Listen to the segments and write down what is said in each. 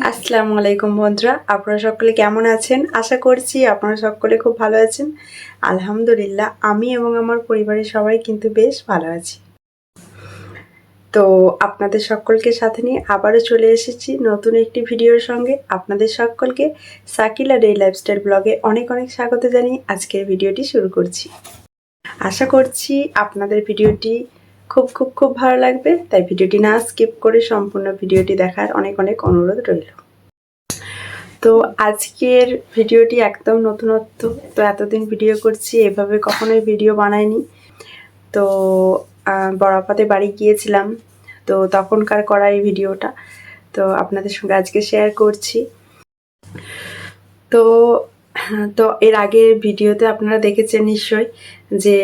আসসালামু আলাইকুম বন্ধুরা, আপনারা সকলে কেমন আছেন? আশা করছি আপনারা সকলে খুব ভালো আছেন। আলহামদুলিল্লাহ, আমি এবং আমার পরিবারের সবাই কিন্তু বেশ ভালো আছি। তো আপনাদের সকলকে সাথে নিয়ে আবারও চলে এসেছি নতুন একটি ভিডিওর সঙ্গে। আপনাদের সকলকে সাকিলা ডে লাইফস্টাইল ব্লগে অনেক অনেক স্বাগত জানিয়ে আজকের ভিডিওটি শুরু করছি। আশা করছি আপনাদের ভিডিওটি খুব খুব খুব ভালো লাগবে। তাই ভিডিওটি না স্কিপ করে সম্পূর্ণ ভিডিওটি দেখার অনেক অনেক অনুরোধ রইল। তো আজকের ভিডিওটি একদম নতুনত্ব। তো এতদিন ভিডিও করছি, এভাবে কখনোই ভিডিও বানাইনি। তো বড়াপাতে বাড়ি গিয়েছিলাম। তো তখনকার করা এই ভিডিওটা। তো আপনাদের সঙ্গে আজকে শেয়ার করছি। তো তো এর আগের ভিডিওতে আপনারা দেখেছেন নিশ্চয়ই যে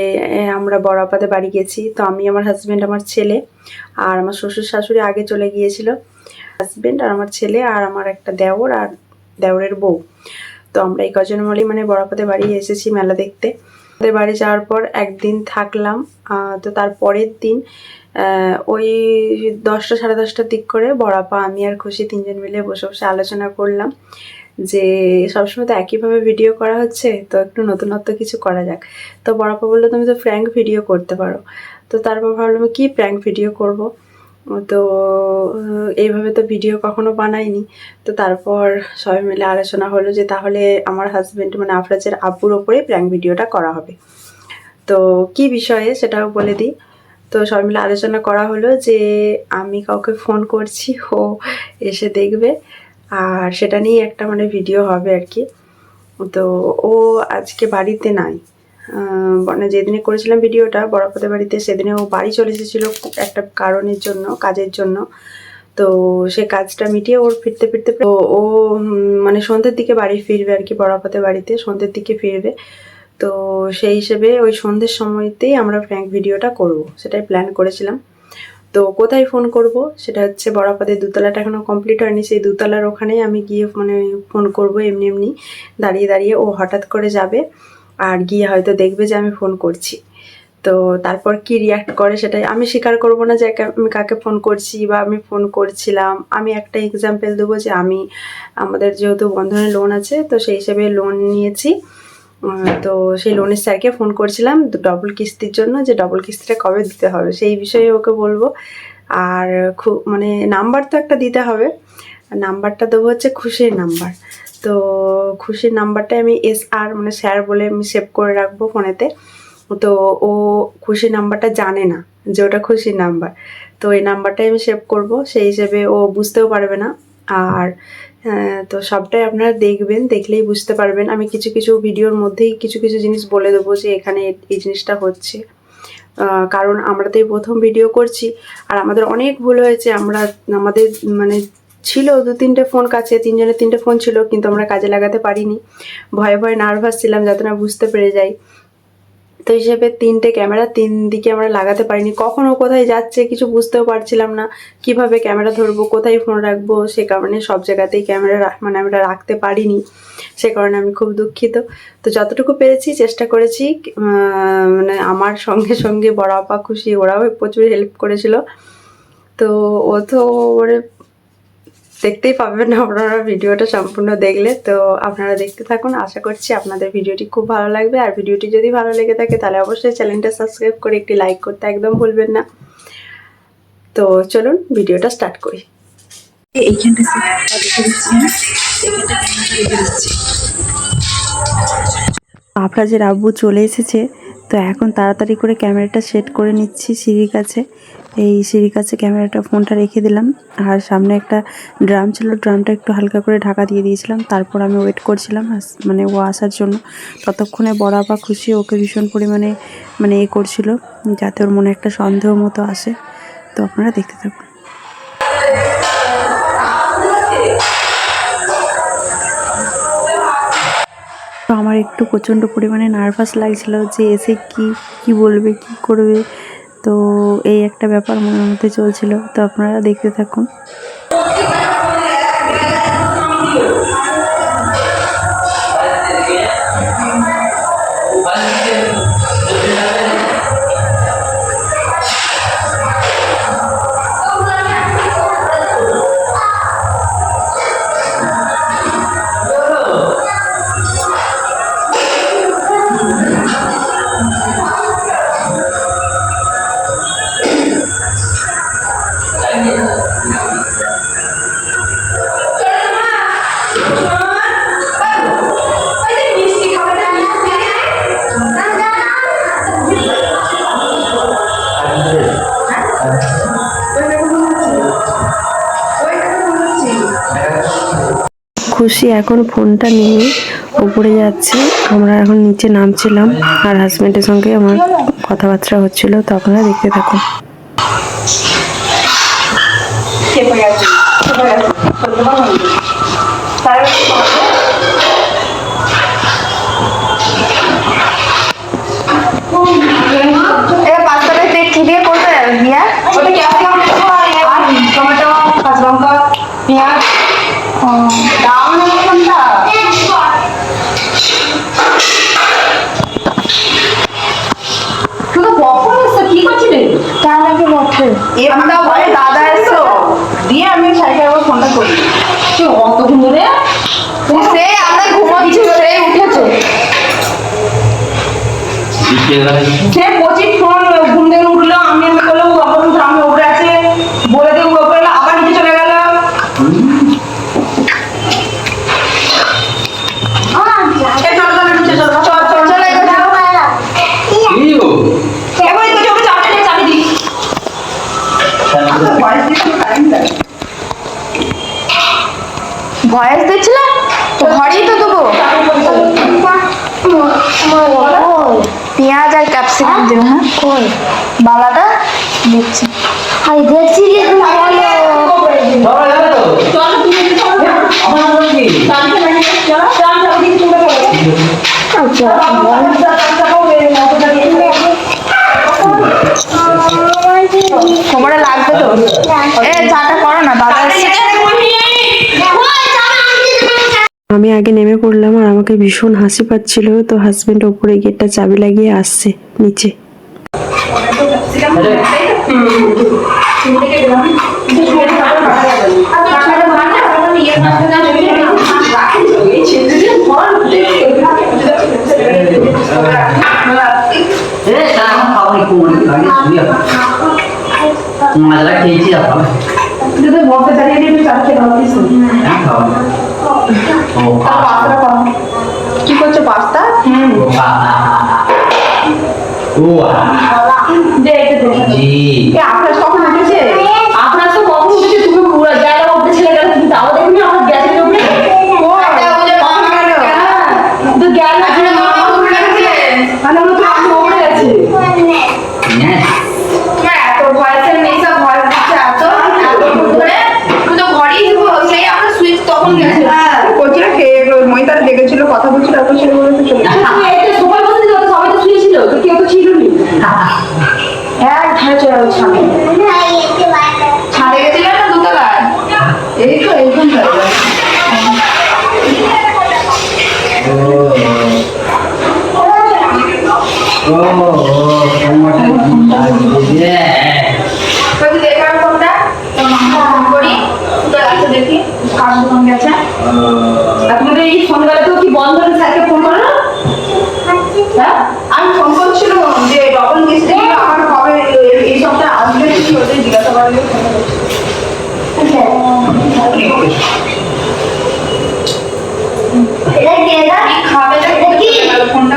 আমরা বড়াপাতে বাড়ি গেছি। তো আমি, আমার হাজব্যান্ড আমার ছেলে আর আমার শ্বশুর শাশুড়ি আগে চলে গিয়েছিল। হাজব্যান্ড আর আমার ছেলে আর আমার একটা দেওর আর দেওরের বউ। তো আমরা এই কজন মিলেই মানে বড়াপাতে বাড়ি এসেছি মেলা দেখতে। আমাদের বাড়ি যাওয়ার পর একদিন থাকলাম তো তার পরের দিন ওই দশটা সাড়ে দশটার দিক করে বড়াপা, আমি আর খুশি তিনজন মিলে বসে বসে আলোচনা করলাম। যে সবসময় তো একইভাবে ভিডিও করা হচ্ছে, তো একটু নতুনত্ব কিছু করা যাক। তো বড়াপা বলল, তুমি তো ফ্র্যাঙ্ক ভিডিও করতে পারো। তো তারপর ভাবলাম, কি প্র্যাঙ্ক ভিডিও করব? তো এইভাবে তো ভিডিও কখনো বানাইনি। তো তারপর সবাই মিলে আলোচনা হলো যে, তাহলে আমার হাজব্যান্ড মানে আফরাজের আব্বুর ওপরেই প্র্যাঙ্ক ভিডিওটা করা হবে। তো কি বিষয়ে সেটাও বলে দিই। তো সবাই মিলে আলোচনা করা হলো যে, আমি কাউকে ফোন করছি, ও এসে দেখবে। আর সেটা নিয়ে একটা মানে ভিডিও হবে আর কি। তো ও আজকে বাড়িতে নাই। মানে যেদিনে করেছিলাম ভিডিওটা বড়াপদের বাড়িতে সেদিনে ও বাড়ি চলে এসেছিল একটা কারণের জন্য, কাজের জন্য। তো সে কাজটা মিটিয়ে ওর ফিরতে ফিরতে ও মানে সন্ধ্যের দিকে বাড়ি ফিরবে আর কি বড়াপতে বাড়িতে, সন্ধ্যের দিকে ফিরবে। তো সেই হিসেবে ওই সন্ধ্যের সময়তেই আমরা ফ্র্যাঙ্ক ভিডিওটা করব, সেটাই প্ল্যান করেছিলাম। তো কোথায় ফোন করব? সেটা হচ্ছে বড়াপাদের দুতলাটা এখনও কমপ্লিট হয়নি। সেই দুতলার ওখানেই আমি গিয়ে মানে ফোন করব এমনি এমনি। দাঁড়িয়ে দাঁড়িয়ে ও হঠাৎ করে যাবে আর গিয়ে হয়তো দেখবে যে আমি ফোন করছি। তো তারপর কি রিয়াক্ট করে সেটাই আমি স্বীকার করব না যে আমি কাকে ফোন করছি বা আমি ফোন করছিলাম। আমি একটা এক্সাম্পল দেবো যে আমি আমাদের যেহেতু বন্ধনের লোন আছে, তো সেই হিসেবে লোন নিয়েছি। তো সেই লোনের স্যারকে ফোন করছিলাম ডবল কিস্তির জন্য যে ডবল কিস্তিটা কবে দিতে হবে, সেই বিষয়ে ওকে বলব। আর খুব মানে নাম্বার তো একটা দিতে হবে। নাম্বারটা দেবো হচ্ছে খুশির নাম্বার তো খুশির নাম্বারটা আমি এস আর মানে স্যার বলে আমি সেভ করে রাখব ফোনেতে তো ও খুশির নাম্বারটা জানে না যে ওটা খুশির নাম্বার তো এই নাম্বারটাই আমি সেভ করব। সেই হিসেবে ও বুঝতেও পারবে না। আর তো সবটাই আপনারা দেখবেন, দেখলেই বুঝতে পারবেন। আমি কিছু কিছু ভিডিওর মধ্যেই কিছু কিছু জিনিস বলে দেবো যে এখানে এই জিনিসটা হচ্ছে। কারণ আমরা তো এই প্রথম ভিডিও করছি, আর আমাদের অনেক ভুল হয়েছে। আমরা, আমাদের মানে ছিল দু তিনটে ফোন কাছে, তিনজনের তিনটে ফোন ছিল, কিন্তু আমরা কাজে লাগাতে পারিনি। ভয়ে ভয়ে নার্ভাস ছিলাম যাতে না বুঝতে পেরে যাই। তো হিসেবে তিনটে ক্যামেরা, তিন দিকে আমরা লাগাতে পারিনি। কখনো কোথায় যাচ্ছে কিছু বুঝতেও পারছিলাম না, কীভাবে ক্যামেরা ধরবো, কোথায় ফোন রাখব, সে কারণে সব জায়গাতেই ক্যামেরা মানে আমরা রাখতে পারিনি। সে কারণে আমি খুব দুঃখিত। তো যতটুকু পেরেছি, চেষ্টা করেছি মানে আমার সঙ্গে সঙ্গে বড় আপা খুশি, ওরাও প্রচুর হেল্প করেছিল। তো ও তো ওরে দেখতেই পাবেন আপনারা ভিডিওটা সম্পূর্ণ দেখলে। তো আপনারা দেখতে থাকুন আশা করছি আপনাদের ভিডিওটি খুব ভালো লাগবে। আর ভিডিওটি যদি ভালো লেগে থাকে তাহলে অবশ্যই চ্যানেলটা সাবস্ক্রাইব করে একটি লাইক করতে একদম ভুলবেন না। তো চলুন ভিডিওটা স্টার্ট করি। এইখানটা এখানটা রেখে আফরাজের আব্বু চলে এসেছে তো এখন তাড়াতাড়ি করে ক্যামেরাটা সেট করে নিচ্ছি সিঁড়ির কাছে। এই সিঁড়ির কাছে ক্যামেরাটা, ফোনটা রেখে দিলাম। আর সামনে একটা ড্রাম ছিল, ড্রামটা একটু হালকা করে ঢাকা দিয়ে দিয়েছিলাম। তারপর আমি ওয়েট করছিলাম মানে ও আসার জন্য। ততক্ষণে বড় আপা খুশি, ওকে ভীষণ পরিমাণে মানে এ করছিল, যাতে ওর মনে একটা সন্দেহ মতো আসে। তো আপনারা দেখতে থাকুন। তো আমার একটু প্রচণ্ড পরিমাণে নার্ভাস লাগছিল যে এসে কি কি বলবে, কি করবে। তো এই একটা ব্যাপার মনের মধ্যে চলছিল। তো আপনারা দেখতে থাকুন। খুশি এখন ফোনটা নিয়ে উপরে যাচ্ছে। আমরা এখন নিচে নামছিলাম আর হাজব্যান্ডের সঙ্গে আমার কথাবার্তা হচ্ছিল তো আপনারা দেখতে থাকুন বটে এমনটা বলে দাদা এসো। দিয়ে আমি সাইকেল আবার ফোনটা করি। কি অতক্ষণ ধরে সে আমরা ঘুমাচ্ছি সে উঠেছে। সে ঘরেই তো দেবো। পেঁয়াজ আর ক্যাপসিকাম দেবো হ্যাঁ? কই? বালাটা দিচ্ছি আই দেখছি যে তুমি বলো? চল তুমি চল চাবিটা লাগিয়ে চল চল চাবি দিয়ে চলে গেল আচ্ছা কোমরে লাগবে তো এ চাটা করো না দাদা আমি আগে নেমে পড়লাম আর আমাকে ভীষণ হাসি পাচ্ছিল। তো হাজবেন্ড ওপরে গেটটা চাবি লাগিয়ে আসছে নিচে। মাছটা খেয়েছি আপনার বলতে দাঁড়িয়ে দিবি চাল খেয়ে দাও কিছু তার কম কি করছ পাস্তা? হুম। ও দে একটু দে জি এ আপনার কখন উঠেছে আপনার তো কখন উঠেছে তুমি পুরো জায়গা উঠতে ছেলে গেলে তুমি তাও দেখনি আমার গ্যাসের উপরে তো গ্যাস আছে না মানে আমরা তো আমি উপরে আছি হ্যাঁ তোমার এত ভয়েসের নেই সব ভয়েস দিচ্ছে এত এতক্ষণ ধরে তুমি তো ঘরেই ছিল সেই আমরা সুইচ তখন গেছে কোচিরা খেয়ে মহিতার ছেলে বলে তো সবাই সবাই তো শুয়েছিল তো কেউ তো ছিল হ্যাঁ তো এইখানটা ও ও দিয়ে কোনটা? করি। তো দেখি, কার ফোন গেছে? আপনাদের এই সন্ধ্যাবেলা তো কি বন্ধ হলে স্যারকে ফোন করো না হ্যাঁ আমি ফোন করছিলাম যে ডবল মিস্ত্রি আমার কবে এই- এই সপ্তাহে আসবে কি ওদের জিজ্ঞাসা করার জন্য ফোন খাবে দেখি ফোনটা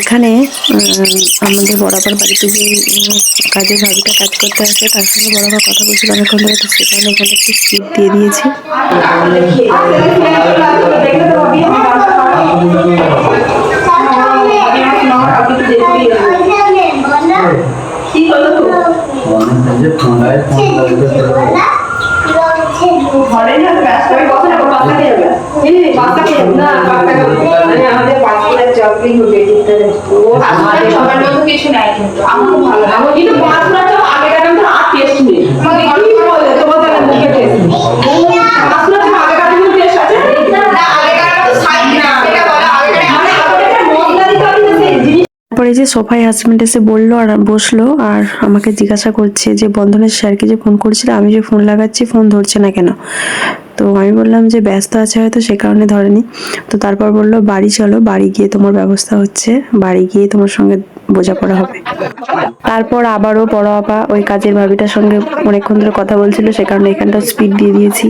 এখানে উম, আমাদের বরাবর বাড়িতে যে কাজের ভাবিটা কাজ করতে আসে তার সঙ্গে বরাবর কথা বলছিল অনেকক্ষণ ধরে তো সে কারণে এখানে একটু স্কিপ দিয়ে দিয়েছি। কি করল তো ফোন ফোন ঘরে না ব্যস্ত। হয়ে কথা না বাচ্চা খেয়ে যাবে বাচ্চা খেয়ে না বাচ্চা মানে আমাদের পাঁচটা চাকরি হবে যেতে ও আসলে সবার মতো কিছু নাই কিন্তু। আমার ভালো লাগে। কিন্তু তো আগে কাটাম তো আর টেস্ট নেই মানে কি বলে তোমার তাহলে মুখে টেস্ট পাঁচটা তো আগে কাটাম টেস্ট আছে না আগেকার মতো সাইড না এটা বলে আগেকার মানে আপনাদের মশলা দিতে হবে না সেই জিনিস তারপরে এই যে সোফায় হাজব্যান্ড এসে বলল আর বসল আর আমাকে জিজ্ঞাসা করছে যে, বন্ধনের স্যারকে যে ফোন করেছিল, আমি যে ফোন লাগাচ্ছি ফোন ধরছে না কেন? তো আমি বললাম যে, ব্যস্ত আছে হয়তো, সে কারণে ধরেনি। তো তারপর বলল, বাড়ি চলো, বাড়ি গিয়ে তোমার ব্যবস্থা হচ্ছে। বাড়ি গিয়ে তোমার সঙ্গে বোঝাপড়া হবে। তারপর আবারও বড় আপা ওই কাজের ভাবিটার সঙ্গে অনেকক্ষণ ধরে কথা বলছিল সে কারণে এখানটা স্পিড দিয়ে দিয়েছি।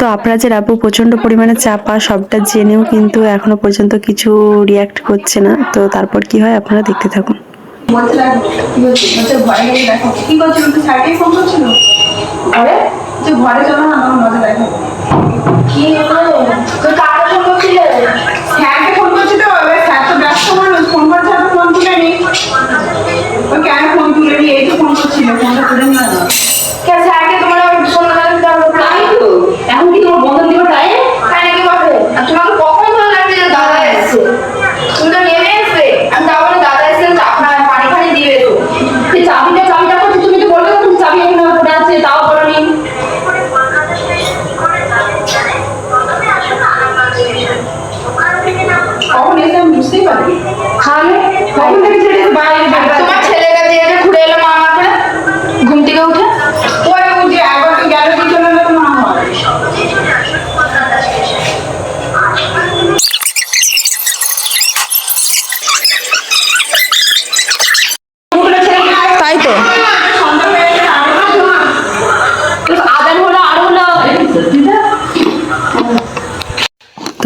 তো আপনাদের আপু প্রচণ্ড পরিমাণে চাপা সবটা জেনেও কিন্তু এখনও পর্যন্ত কিছু রিয়াক্ট করছে না। তো তারপর কি হয় আপনারা দেখতে থাকুন। ঘরে চলো না আমার মজা দেখো কি হলো? তুই কাকে Gracias.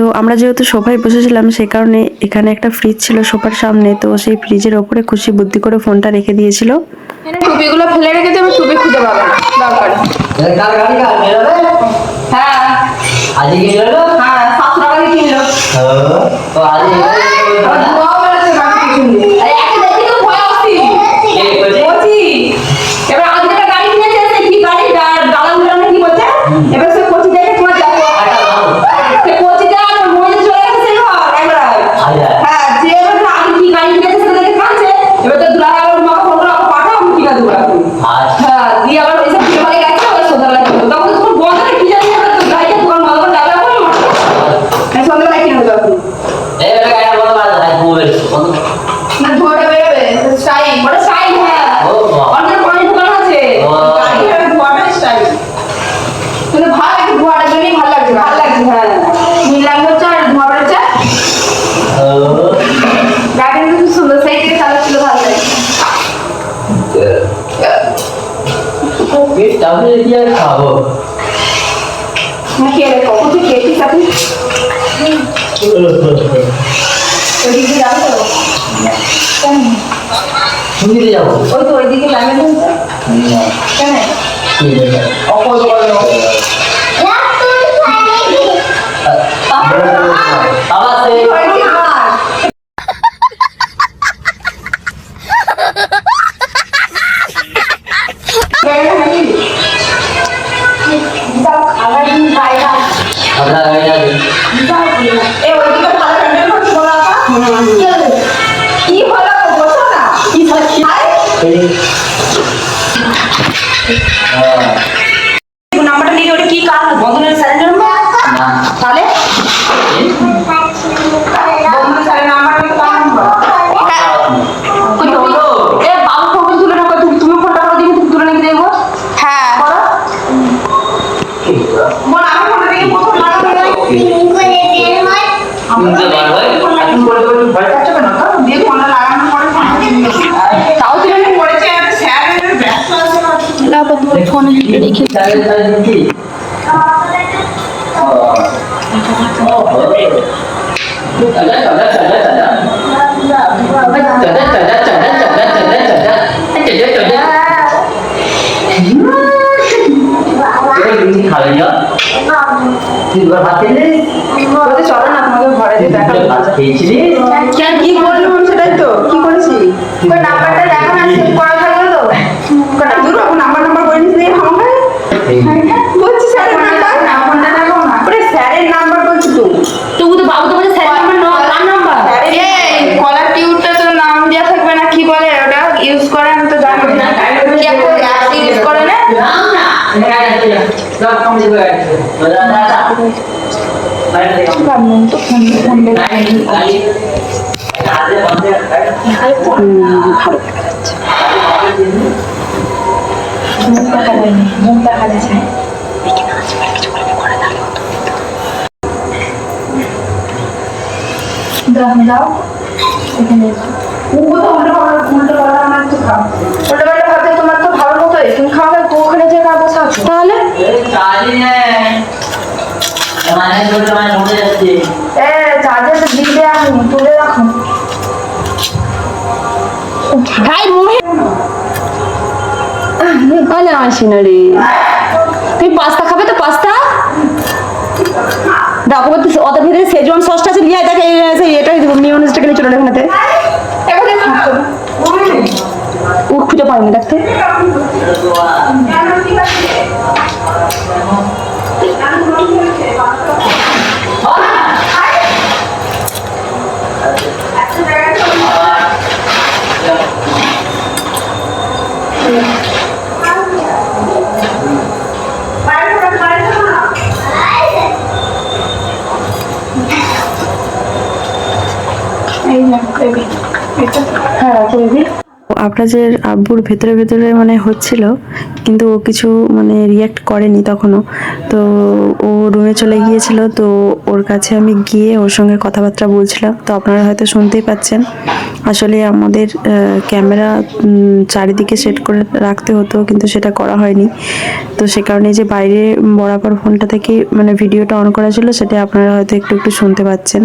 তো আমরা যেহেতু সোফায় বসেছিলাম সে কারণে এখানে একটা ফ্রিজ ছিল সোফার সামনে তো সেই ফ্রিজের ওপরে খুশি বুদ্ধি করে ফোনটা রেখে দিয়েছিল। টুপিগুলো ফেলে রেখে টুপি খুঁজে এবার যাব ওই তো ওইদিকে লাগানো হয়েছে কেন অপর দোকানে আবার সেই বলতে চলো না ঘরে কেন কি করলাম সেটাই তো, কি করেছি? নাম্বারটা দেখো না সেভ করা থাকল তো দূর এখন নাম্বার নাম্বার করে নিতে আমাকে বলছি স্যারের নাম্বার না দেখো না ওরে স্যারের নাম্বার বলছি তো তবু তো বাবু তো বলছে স্যারের নাম্বার ন কার নাম্বার এই কলার টিউবটা তো নাম দেওয়া থাকবে না কি বলে ওটা ইউজ করে আমি তো জানি না কি একটা অ্যাপ ইউজ করে না না মুখ দেখা যায়নি মুখ দেখা যাচ্ছে দাও দাও এখানে এসো। উল্টো উল্টো উল্টো পাল্টা আমার একটু খাও উল্টো পাল্টা ভাবতে তোমার তো ভালো মতোই তুমি খাওয়া দাওয়া ওখানে যে না বসে তাহলে ভালো আসি না রে। তুমি পাস্তা খাবে তো পাস্তা? দেখো তো ওদের ভিতরে সেজন সসটা আছে লিয়ে দেখে এটা মিউনিসটা কিনে চলে এখানেতে এখানে উঠ খুঁজে পাইনি দেখতে এই না বেবি এটা হ্যাঁ বেবি আপনাদের আব্বুর ভেতরে ভেতরে মানে হচ্ছিল, কিন্তু ও কিছু মানে রিয়াক্ট করেনি তখনও। তো ও রুমে চলে গিয়েছিল, তো ওর কাছে আমি গিয়ে ওর সঙ্গে কথাবার্তা বলছিলাম। তো আপনারা হয়তো শুনতেই পাচ্ছেন, আসলে আমাদের ক্যামেরা চারিদিকে সেট করে রাখতে হতো, কিন্তু সেটা করা হয়নি। তো সে কারণে যে বাইরে বরাবর ফোনটা থেকে মানে ভিডিওটা অন করা ছিল, সেটা আপনারা হয়তো একটু একটু শুনতে পাচ্ছেন।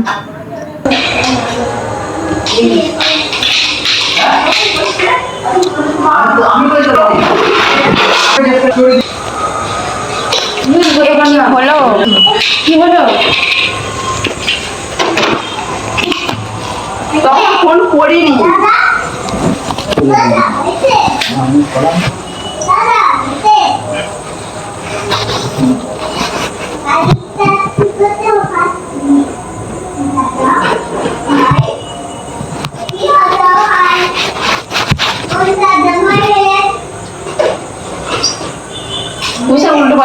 হলো কি হলো তখন ফোন করিনি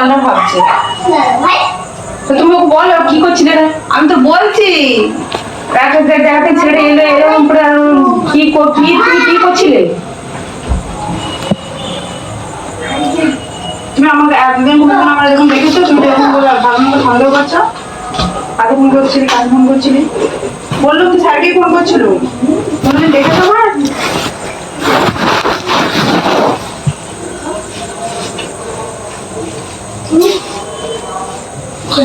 বুঝে ভাবছে। তুমি বলো, কি করছিলে আমি তো বলছি। ছেড়ে এরকম কি তুমি কি করছিলে? তুমি আমাকে একদিন আমার এরকম দেখেছ? তুমি যখন বলে ভালো সন্দেহ করছ? কাকে ফোন করছিলি, কাকে ফোন করছিলি? বলল স্যারকে ফোন করছিল? কোনোদিন দেখেছ আমার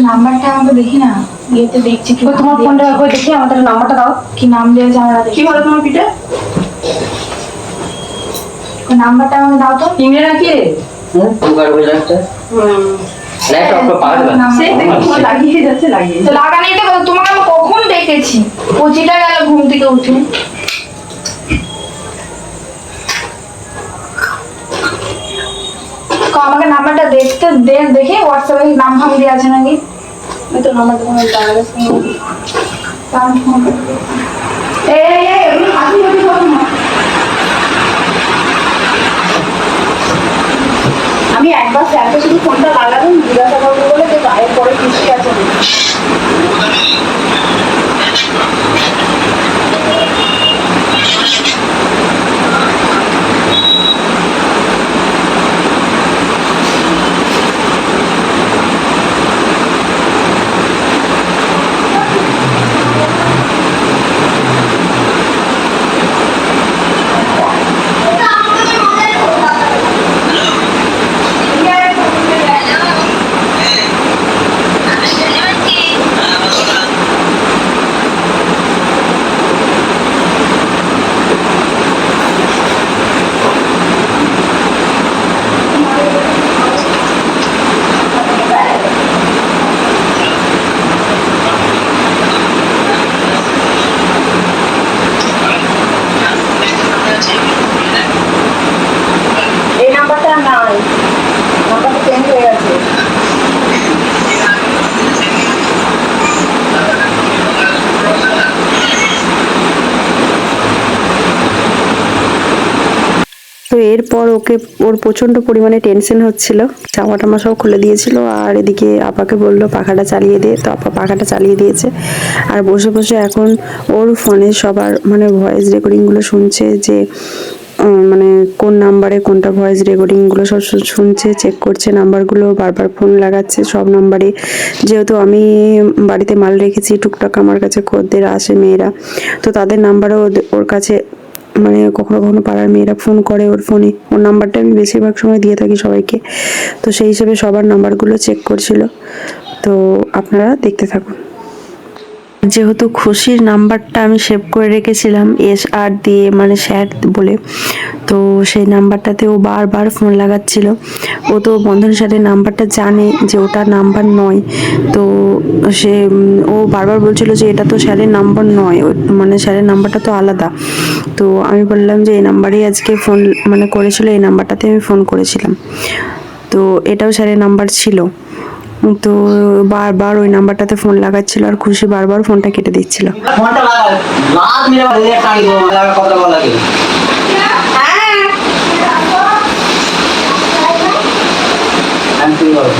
নাম্বারটা আমাকে দেখি না ইয়েতে দেখছি কি তোমার ফোনটা রাখো দেখি আমাদের নাম্বারটা দাও। কি নাম দিয়েছে আমরা দেখি কি হলো তোমার পিঠে? নাম্বারটা আমাকে দাও তো। ইংরেজি নাকি? রে সুগার হয়ে যাচ্ছে? ল্যাপটপটা পারবে সে দেখি লাগিয়ে যাচ্ছে লাগিয়ে তো লাগানি তোমাকে আমি কখন দেখেছি? পঁচিটা গেল ঘুম থেকে উঠে। দেখতে দেখে হোয়াটসঅ্যাপে নাম ফাম দিয়ে আছে নাকি? আমি তো নাম্বারটা তোমার। আমি একবার স্যারকে শুধু ফোনটা লাগালাম জিজ্ঞাসা করব বলে যে গায়ের পরে খুশি আছে নাকি। Halo. তো এরপর ওকে, ওর প্রচণ্ড পরিমাণে টেনশন হচ্ছিল। জামা টামা সব খুলে দিয়েছিল আর এদিকে আপাকে বলল, পাখাটা চালিয়ে দে। তো আপা পাখাটা চালিয়ে দিয়েছে। আর বসে বসে এখন ওর ফোনে সবার মানে ভয়েস রেকর্ডিংগুলো শুনছে যে মানে কোন নাম্বারে কোনটা ভয়েস রেকর্ডিংগুলো সব শুনছে চেক করছে নাম্বারগুলো বারবার ফোন লাগাচ্ছে, সব নাম্বারে যেহেতু আমি বাড়িতে মাল রেখেছি, টুকটাক আমার কাছে খদ্দের আসে মেয়েরা, তো তাদের নাম্বারও ওর কাছে মানে কখনো কখনো পাড়ার মেয়েরা ফোন করে ওর ফোনে ওর নাম্বারটা আমি বেশিরভাগ সময় দিয়ে থাকি সবাইকে। তো সেই হিসেবে সবার নাম্বারগুলো চেক করছিল। তো আপনারা দেখতে থাকুন। যেহেতু খুশির নাম্বারটা আমি সেভ করে রেখেছিলাম এস আর দিয়ে মানে স্যার বলে, তো সেই নাম্বারটাতে ও বারবার ফোন লাগাচ্ছিল। ও তো বন্ধন স্যারের নাম্বারটা জানে যে ওটা নাম্বার নয়, তো সে, ও বারবার বলছিল যে এটা তো স্যারের নাম্বার নয় মানে স্যারের নাম্বারটা তো আলাদা। তো আমি বললাম যে এই নাম্বারেই আজকে ফোন মানে করেছিল, এই নাম্বারটাতে আমি ফোন করেছিলাম। তো এটাও স্যারের নাম্বার ছিল। তো বারবার ওই নাম্বারটাতে ফোন লাগাচ্ছিল আর খুশি বারবার ফোনটা কেটে দিচ্ছিল ফোনটা লাগা লাত মেরে বাড়ি টানি দেবো লাগা কথা বলা লাগে আমি শুরু করব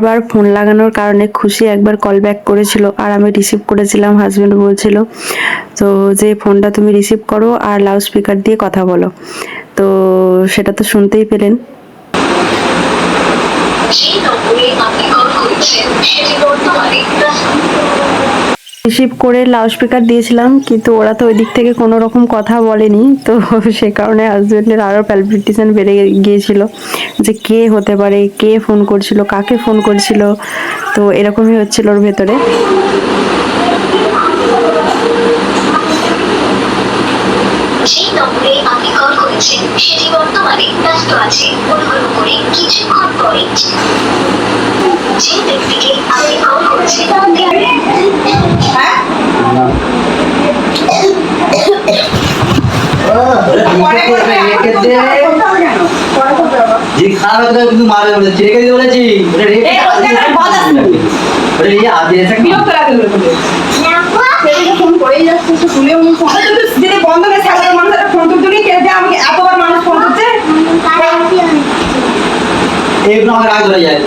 বারবার ফোন লাগানোর কারণে খুশি একবার কল ব্যাক করেছিল আর আমি রিসিভ করেছিলাম। হাজব্যান্ড বলছিল, তো যে ফোনটা তুমি রিসিভ করো আর লাউড স্পিকার দিয়ে কথা বলো। তো সেটা তো শুনতেই পেলেন। সেই নম্বরে আপনি কল করেছেন। সেটি বর্তমানে রিসিভ করে লাউড স্পিকার দিয়েছিলাম, কিন্তু ওরা তো ওই দিক থেকে কোনো রকম কথা বলেনি। তো সে কারণে হাজবেন্ডের আরও প্যালপিটেশন বেড়ে গিয়েছিল যে কে হতে পারে, কে ফোন করছিল, কাকে ফোন করছিল। তো এরকমই হচ্ছিল ওর ভেতরে। সেটি বর্তমানে ব্যস্ত আছে, অনুগ্রহ করে কিছুক্ষণ পরে। যে ব্যক্তিকে আপনি কল করেছেন পরে করবে এখন করতে হবে কেন? পরে করবে আবার। যে খারাপ কথা কিন্তু মারে বলেছি রেখে দিয়ে বলেছি ওটা রেখে এই ওটা একটা বাদ আছে। ওটা রেখে আগে এসে বিরক্ত লাগে ওগুলো করলে। সেদিকে ফোন করেই যাচ্ছে, সে তুলেও নি ফোন। আরে তুই যদি বন্ধ করে সারাদিন মানুষ একটা ফোন তুলতে নি, কে যে আমাকে এতবার মানুষ ফোন করছে? এইগুলো আমাকে রাগ ধরে যায়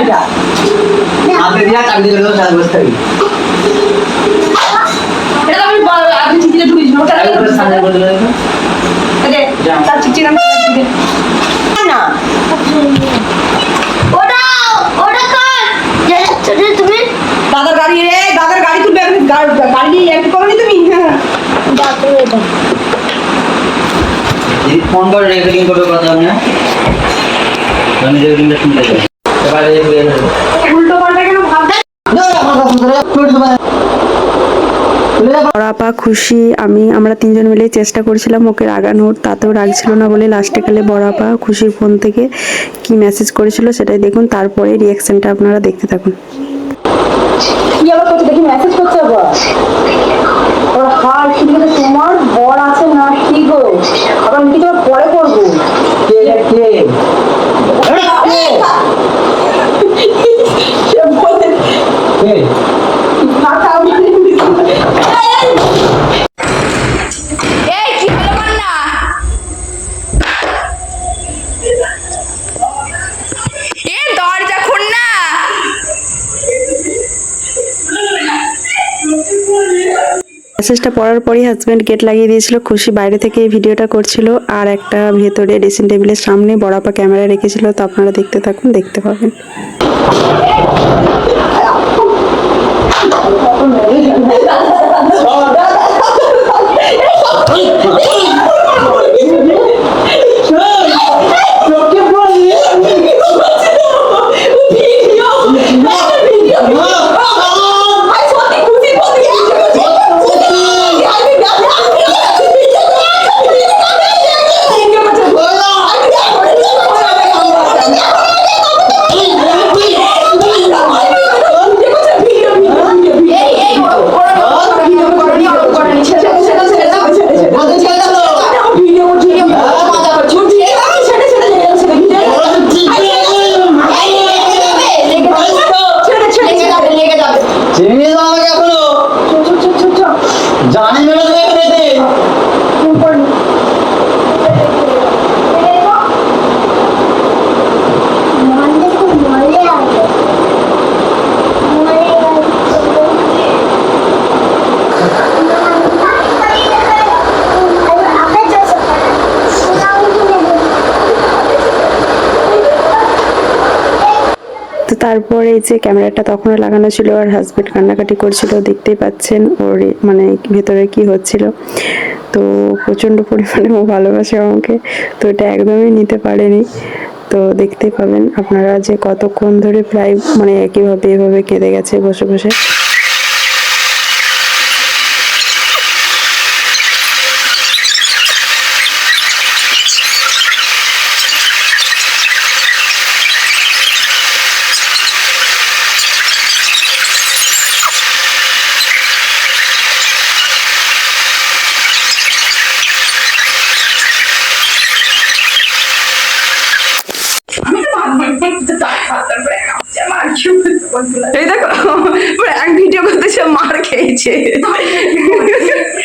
এটা। দিয়া এটা আমি আপনি চিঠিতে ঢুকিয়েছি, ওটা করে। দাদার গাড়ি রে দাদার গাড়ি তুলবে গাড়ি নিয়ে একটু করো নি তুমি? হ্যাঁ ফোন করে রেকর্ডিং করবে কথা আমি আমি রেকর্ডিংটা শুনতে চাই। উল্টো পাল্টা কেন ভাববে বড়াপা খুশি আমি আমরা তিনজন মিলে চেষ্টা করেছিলাম ওকে রাগানোর তাতেও রাগ ছিল না বলে লাস্টে কালে বড়াপা খুশির ফোন থেকে কি মেসেজ করেছিল সেটাই দেখুন তারপরে রিয়াকশনটা আপনারা দেখতে থাকুন। কি মেসেজ তোমার বর আছে না কি গো? আবার কিছু আবার পরে করব? মেসেজটা পড়ার পরই হাজব্যান্ড গেট লাগিয়ে দিয়েছিল খুশি বাইরে থেকে এই ভিডিওটা করছিল আর একটা ভেতরে ড্রেসিং টেবিলের সামনে বড়াপা ক্যামেরা রেখেছিল তো আপনারা দেখতে থাকুন দেখতে পাবেন। এই তারপরে যে ক্যামেরাটা তখনও লাগানো ছিল আর হাজবেন্ড কান্নাকাটি করছিল, দেখতেই পাচ্ছেন ওর মানে ভেতরে কি হচ্ছিল। তো প্রচণ্ড পরিমাণে ও ভালোবাসে আমাকে, তো এটা একদমই নিতে পারেনি। তো দেখতে পাবেন আপনারা যে কতক্ষণ ধরে প্রায় মানে একইভাবে এভাবে কেঁদে গেছে বসে বসে এই দেখো পুরো এক ভিডিও করতেছে মার খেয়েছে।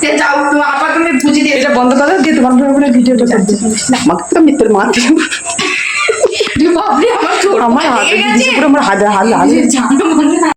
সে যাও, তুমি আবার তুমি বুঝিয়ে দিয়েছ। এটা বন্ধ করো দিয়ে তোমার ভিডিওটা করতে আমাকে তো মিত্রের মা তুমি ভাবলি আমার জোর আমার ভয় হাতে লেগে গেছে? পুরো আমার হাতে হাতে হাতে জানো মনে হয়